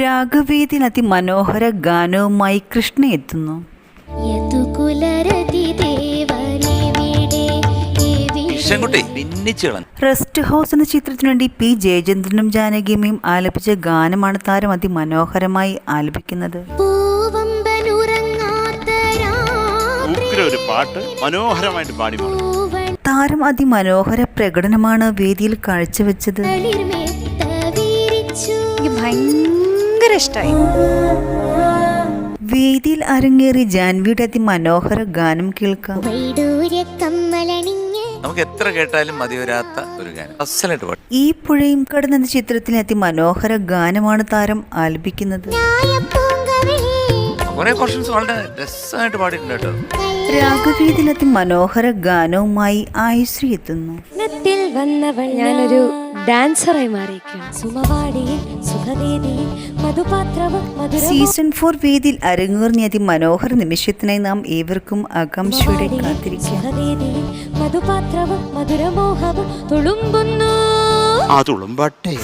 രാഗവേദിയിൽ അതിമനോഹര ഗാനവുമായി കൃഷ്ണ എത്തുന്നു. Rest house എന്ന ചിത്രത്തിനു വേണ്ടി പി. ജയചന്ദ്രനും ജാനകിയമ്മയും ആലപിച്ച ഗാനമാണ് താരം അതിമനോഹരമായി ആലപിക്കുന്നത്. ഒരു പാട്ട് മനോഹരമായിട്ട് പാടി മാറി. താരം അതിമനോഹര പ്രകടനമാണ് വേദിയിൽ കാഴ്ചവെച്ചത്. എനിക്ക് ഭയങ്കര ഇഷ്ടമായി വേദിയിൽ അരങ്ങേറി ജാൻവിയുടെ അതിമനോഹര ഗാനം കേൾക്കാം. നമുക്ക് എത്ര കേട്ടാലും മതിവരാത്ത ഒരു ഗാനം. ഈ പുഴയും കടന്ന ചിത്രത്തിലെ അതിമനോഹര ഗാനമാണ് താരം ആലപിക്കുന്നത്. കുറെ പോർഷൻസ് വളരെ രസമായിട്ട് പാടിയിട്ടുണ്ട് കേട്ടോ. രാഗവേദിയിൽ അതിമനോഹര ഗാനവുമായി ആയുശ്രീ എത്തുന്നു. ത്തിൽ വന്നവൾ ഞാനൊരു ഡാൻസറായി മാറിയിരിക്കുകയാണ്. സീസൺ ഫോർ വേദിയിൽ അരങ്ങേറിയ അതിമനോഹര നിമിഷത്തിനായി നാം ഏവർക്കും ആകാംക്ഷയുടെ കാത്തിരിക്കാം. മധുപാത്രവും മധുരമോഹവും തുളുമ്പുന്നു. ആ തുളുമ്പാട്ടെ.